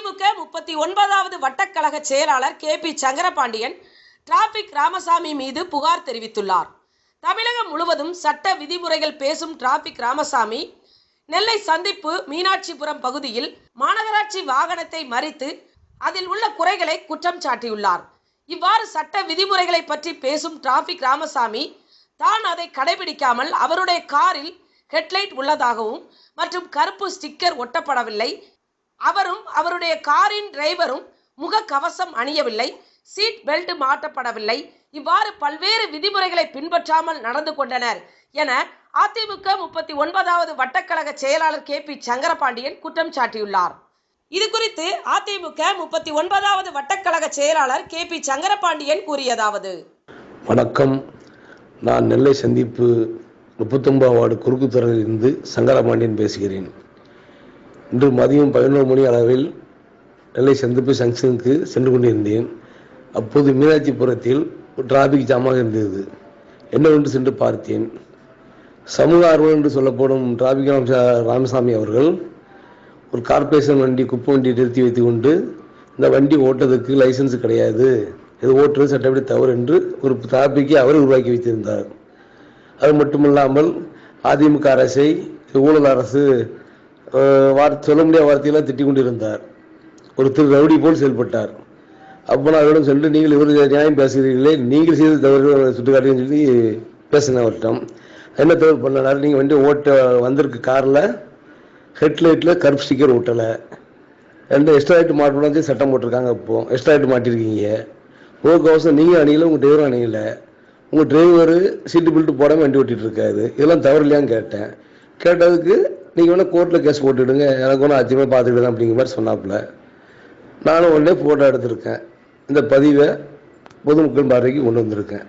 திமுக முப்பத்தி ஒன்பதாவது வட்டக்கழக செயலாளர் K P Sankarapandian traffic Ramasamy மீது புகார் தெரிவித்துள்ளார். தமிழகம் முழுவதும் சட்ட விதிமுறைகள் பேசும் டிராபிக் ராமசாமி நெல்லை சந்திப்பு மீனாட்சிபுரம் பகுதியில் மாநகராட்சி வாகனத்தை மறித்து அதில் உள்ள குறைகளை குற்றம் சாட்டியுள்ளார். இவ்வாறு சட்ட விதிமுறைகளை பற்றி பேசும் டிராபிக் ராமசாமி தான் அதை கடைபிடிக்காமல் அவருடைய காரில் ஹெட்லைட் உள்ளதாகவும் மற்றும் கருப்பு ஸ்டிக்கர் ஒட்டப்படவில்லை. அவரும் அவருடைய காரின் டிரைவரும் முக கவசம் அணியவில்லை சீட் பெல்ட் மாட்டப்படவில்லை இவ்வாறு பல்வேறு விதிமுறைகளை பின்பற்றாமல் நடந்து கொண்டனர் என அதிமுக முப்பத்தி ஒன்பதாவது வட்டக்கழக செயலாளர் கே பி சங்கரபாண்டியன் குற்றம் சாட்டியுள்ளார். இது குறித்து அதிமுக முப்பத்தி ஒன்பதாவது வட்டக்கழக செயலாளர் கே பி சங்கரபாண்டியன் கூறியதாவது. வணக்கம். நான் நெல்லை சந்திப்பு முப்பத்தொன்பது வார்டு குறுக்குத்துறையில் இருந்து சங்கரபாண்டியன் பேசுகிறேன். இன்று மதியம் பதினோரு மணி அளவில் நெல்லை சந்திப்பு ஜங்ஷனுக்கு சென்று கொண்டிருந்தேன். அப்போது மீனாட்சிபுரத்தில் டிராபிக் ஜாமாக இருந்தது. என்னவென்று சென்று பார்த்தேன். சமூக ஆர்வம் என்று சொல்லப்படும் டிராபிக் ராமசாமி அவர்கள் ஒரு கார்ப்பரேஷன் வண்டி குப்பை வண்டி நிறுத்தி வைத்து கொண்டு இந்த வண்டி ஓட்டுறதுக்கு லைசன்ஸ் கிடையாது. இது ஓட்டுறது சட்டப்படி தவறு என்று ஒரு டிராபிக்கை அவர் உருவாக்கி வைத்திருந்தார். அது மட்டுமில்லாமல் அதிமுக அரசை ஊழல் அரசு வார்த்தை சொல்ல முடியாத வார்த்தையெல்லாம் திட்டிக் கொண்டிருந்தார். ஒரு திரு ரவுடி போல் செயல்பட்டார். அப்போ நான் அவரிடம் சென்று நீங்கள் இவர் நியாயம் பேசுகிறீர்களே நீங்கள் செய்த தவறு சுட்டுக்காட்டுன்னு சொல்லி பேசினேன் அவர்கிட்ட என்ன தவறு பண்ணனார் நீங்கள் வண்டி ஓட்ட வந்திருக்கு காரில் ஹெட்லைட்டில் கருப்பு ஸ்டிக்கர் ஓட்டலை. ரெண்டு எக்ஸ்ட்ரா லைட் மாட்டக்கூடாது சட்டம் போட்டிருக்காங்க இப்போ. எக்ஸ்ட்ரா லைட் மாட்டிருக்கீங்க. முகக்கவசம் நீங்கள் அணியில் உங்கள் டிரைவரும் அணியில். உங்கள் டிரைவர் சீட்டு பெல்ட் போடாமல் வண்டி ஓட்டிகிட்டு இருக்காது இதெல்லாம் தவறு இல்லையான்னு கேட்டேன். கேட்டதுக்கு நீங்கள் வேணால் கோர்ட்டில் கேஸ் போட்டுவிடுங்க எனக்கு ஒன்றும் அச்சமே பார்த்துக்கிடுங்க அப்படிங்கிற மாதிரி சொன்னாப்புல. நானும் உடனே ஃபோட்டோ எடுத்திருக்கேன். இந்த பதிவை பொதுமக்கள் பார்வைக்கு கொண்டு வந்திருக்கேன்.